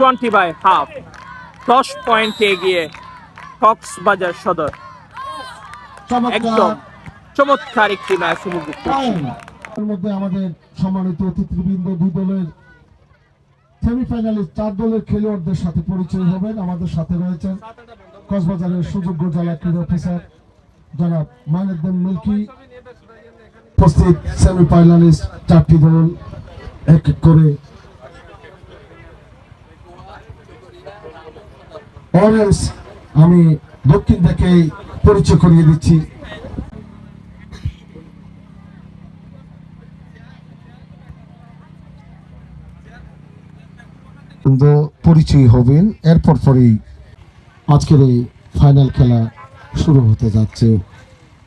Twenty by half দশ পয়েন্টে এগিয়ে কক্সবাজার সদর। একদম চমৎকার একটি ম্যাচ উপভোগ মধ্যে আমাদের সম্মানিত অতিথিবৃন্দ দুই দলের সেমিফাইনালিস্ট চার দলের খেলোয়াড়দের সাথে পরিচয় হবেন। আমাদের সাথে রয়েছেন কক্সবাজারের সুযোগ্য জেলা ক্রীড়া অফিসার জনাব মাইনুদ্দিন মিল্কি। উপস্থিত সেমিফাইনালিস্ট চারটি দল এক এক করে অরেঞ্জ আমি দক্ষিণ থেকে পরিচয় করিয়ে দিচ্ছি। পরিচয় হবেন, এরপর পরেই আজকের এই ফাইনাল খেলা শুরু হতে যাচ্ছে।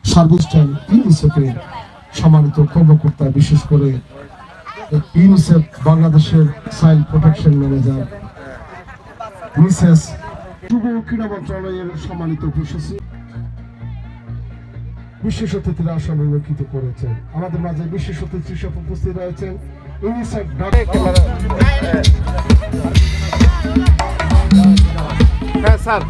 সার্ভিস টাইম ইউনিসেফের সম্মানিত কর্মকর্তা, বিশেষ করে ইউনিসেফ বাংলাদেশের চাইল্ড প্রোটেকশন ম্যানেজার মিসেস যুব ক্রীড়া মন্ত্রণালয়ের সম্মানিত প্রশাসী বিশেষ অতিথিরা করেছেন। আমাদের মাঝে বিশেষ অতিথি হিসেবে উপস্থিত রয়েছেন ইউনিসেফ হ্যাঁ স্যার।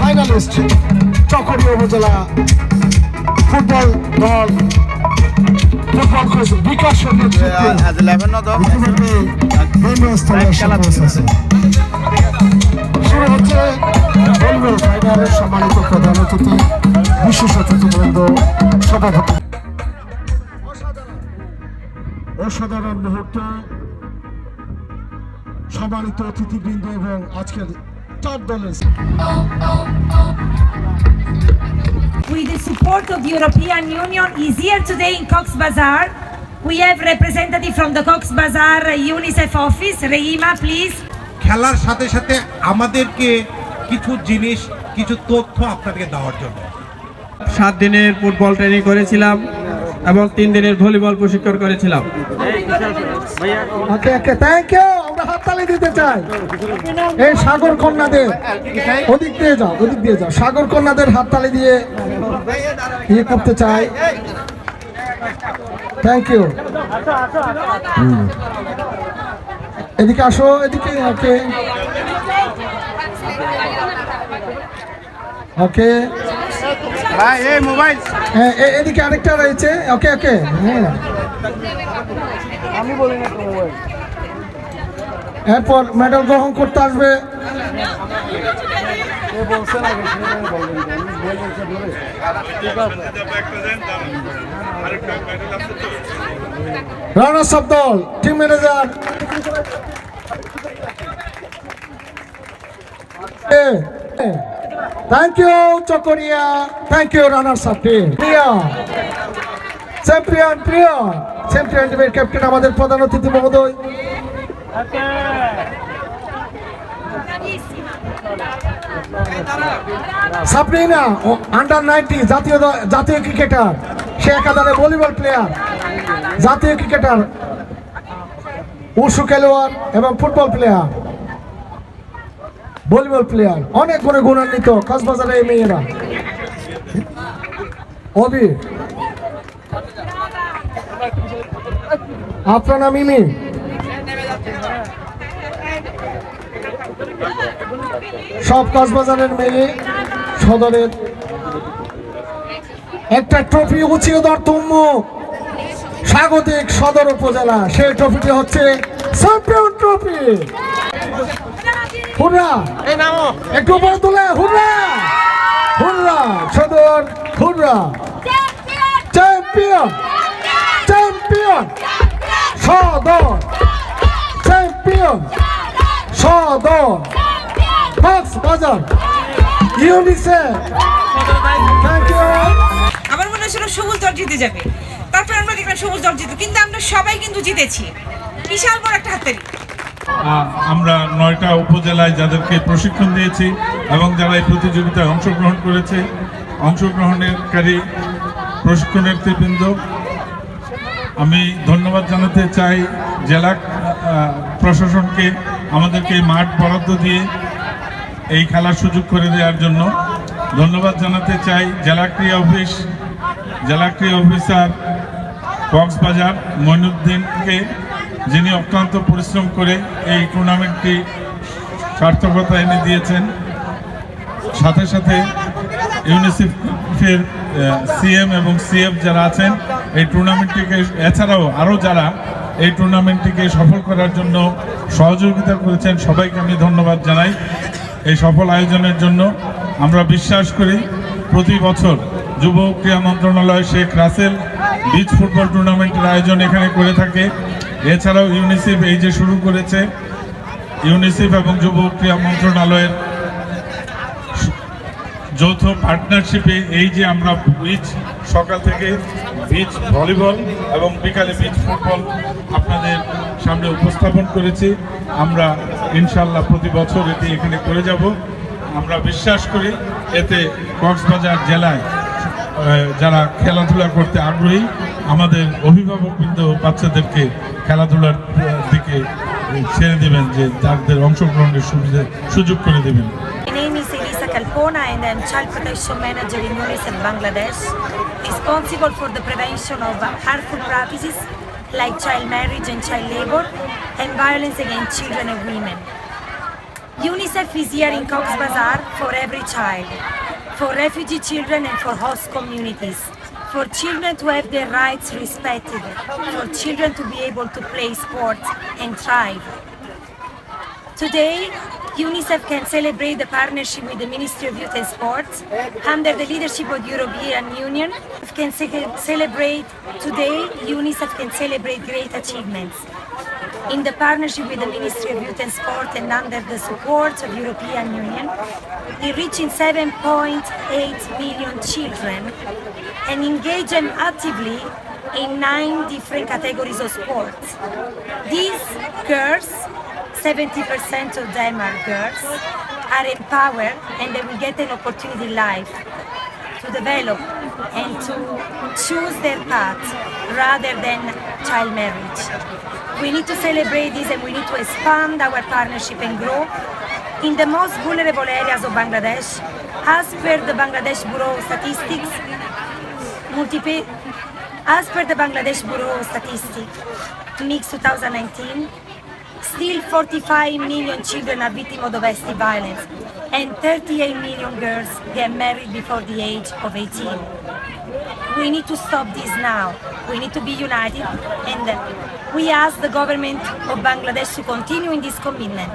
ফাইনালিস্ট চকরিয়া উপজেলা ফুটবল দল ফুটবল কোচ। শুরু হচ্ছে ফাইনালের সম্মানিত প্রধান অতিথি বিশেষ অতিথিবৃন্দ সভাপতি। অসাধারণ মুহূর্ত সম্মানিত অতিথিবৃন্দ এবং আজকের চার দলের With the support of the European Union is here today in Cox Bazar. We have representative from the Cox Bazar UNICEF office. Reima, please. খেলার সাথে সাথে আমাদেরকে কিছু জিনিস কিছু তথ্য আপনাদেরকে দেওয়ার জন্য সাত দিনের ফুটবল ট্রেনিং করেছিলাম এবং তিন দিনের ভলিবল প্রশিক্ষণ করেছিলাম থ্যাংক ইউ হাততালি দিতে চাই। এই সাগর কন্যাদের ওদিক দিয়ে যাও ওদিক দিয়ে যাও। সাগর কন্যাদের হাততালি দিয়ে ইয়ে করতে চাই। থ্যাংক ইউ এদিকে আসো এদিকে ওকে। ওকে। মোবাইল। এদিকে আরেকটা রয়েছে। ওকে ওকে। হ্যাঁ। এরপর মেডেল গ্রহণ করতে আসবে। রানার্স অফ দল team manager thank you Chakaria. Thank you runners of team Priya. Champion প্রিয়। চ্যাম্পিয়ন টিমের ক্যাপ্টেন আমাদের প্রধান অতিথি মহোদয়। সাবরিনা আন্ডার নাইনটি জাতীয় জাতীয় ক্রিকেটার সে একাধারে ভলিবল প্লেয়ার জাতীয় ক্রিকেটার উশু খেলোয়াড় এবং ফুটবল প্লেয়ার ভলিবল প্লেয়ার অনেক করে গুণান্বিত কক্সবাজারের এই মেয়েরা। অবি আপনার নাম ইমি? সব কক্সবাজারের মেয়ে সদরের। একটা ট্রফি উঁচিয়ে ধর স্বাগতিক সদর উপজেলা সেই ট্রফিটি হচ্ছে চ্যাম্পিয়ন ট্রফি। হুররা একটু উপরে তুলে হুররা। হুররা সদর হুররা। চ্যাম্পিয়ন চ্যাম্পিয়ন সদর চ্যাম্পিয়ন সদর। থ্যাংক আমার মনে হচ্ছিল সবুজ দল জিতে যাবে। তারপর আমরা দেখলাম সবুজ দল জিতে কিন্তু আমরা সবাই কিন্তু জিতেছি। বিশাল বড় একটা হাততালি। আহ, আমরা নয়টা উপজেলায় যাদেরকে প্রশিক্ষণ দিয়েছি এবং যারা এই প্রতিযোগিতায় অংশগ্রহণ করেছে অংশগ্রহণকারী প্রশিক্ষণার্থীবৃন্দ আমি ধন্যবাদ জানাতে চাই জেলা আহ, প্রশাসনকে আমাদেরকে মাঠ বরাদ্দ দিয়ে এই খেলার সুযোগ করে দেওয়ার জন্য ধন্যবাদ জানাতে চাই জেলা ক্রীড়া অফিস, জেলা ক্রীড়া অফিসার কক্সবাজার মইনুদ্দিনকে, যিনি অক্লান্ত পরিশ্রম করে এই টুর্নামেন্টটি সার্থকতা এনে দিয়েছেন। সাথে সাথে ইউনিসেফের সিএম এবং সিএফ যারা আছেন, এই টুর্নামেন্টটিকে, এছাড়াও আরও যারা এই টুর্নামেন্টটিকে সফল করার জন্য সহযোগিতা করেছেন, সবাইকে আমি ধন্যবাদ জানাই। এই সফল আয়োজনের জন্য আমরা বিশ্বাস করি প্রতি বছর যুব ক্রীড়া মন্ত্রণালয় শেখ রাসেল বিচ ফুটবল টুর্নামেন্টের আয়োজন এখানে করে থাকে। এছাড়াও ইউনিসেফ এই যে শুরু করেছে, ইউনিসেফ এবং যুব ক্রীড়া মন্ত্রণালয়ের যৌথ পার্টনারশিপে এই যে আমরা বিচ সকাল থেকে বিচ ভলিবল এবং বিকালে বিচ ফুটবল আপনাদের সামনে উপস্থাপন করেছি। আমরা ইনশাল্লাহ প্রতি বছর এটি এখানে করে যাব। আমরা বিশ্বাস করি এতে কক্সবাজার জেলায় যারা খেলাধুলা করতে আগ্রহী, আমাদের অভিভাবকবৃন্দ বাচ্চাদেরকে খেলাধুলার দিকে ছেড়ে দেবেন, যে তাদের অংশগ্রহণের সুবিধা সুযোগ করে দেবেন। Elisa and I'm Child Protection Manager in UNICEF Bangladesh, responsible for the prevention of harmful practices like child marriage and child labor and violence against children and women. UNICEF is here in Cox's Bazar for every child, for refugee children and for host communities, for children to have their rights respected, for children to be able to play sports and thrive. Today, UNICEF can celebrate the partnership with the Ministry of Youth and Sports under the leadership of the European Union. Can ce- celebrate today, UNICEF can celebrate great achievements. In the partnership with the Ministry of Youth and Sport and under the support of European Union, in reaching 7.8 million children and engage them actively in nine different categories of sports. These girls 70% of them are girls, are empowered and they will get an opportunity in life to develop and to choose their path rather than child marriage. We need to celebrate this and we need to expand our partnership and grow in the most vulnerable areas of Bangladesh. As per the Bangladesh Bureau of Statistics, multiple, as per the Bangladesh Bureau of Statistics, mix 2019, Still 45 million children are victims of domestic violence and 38 million girls get married before the age of 18. We need to stop this now. We need to be united and we ask the government of Bangladesh to continue in this commitment.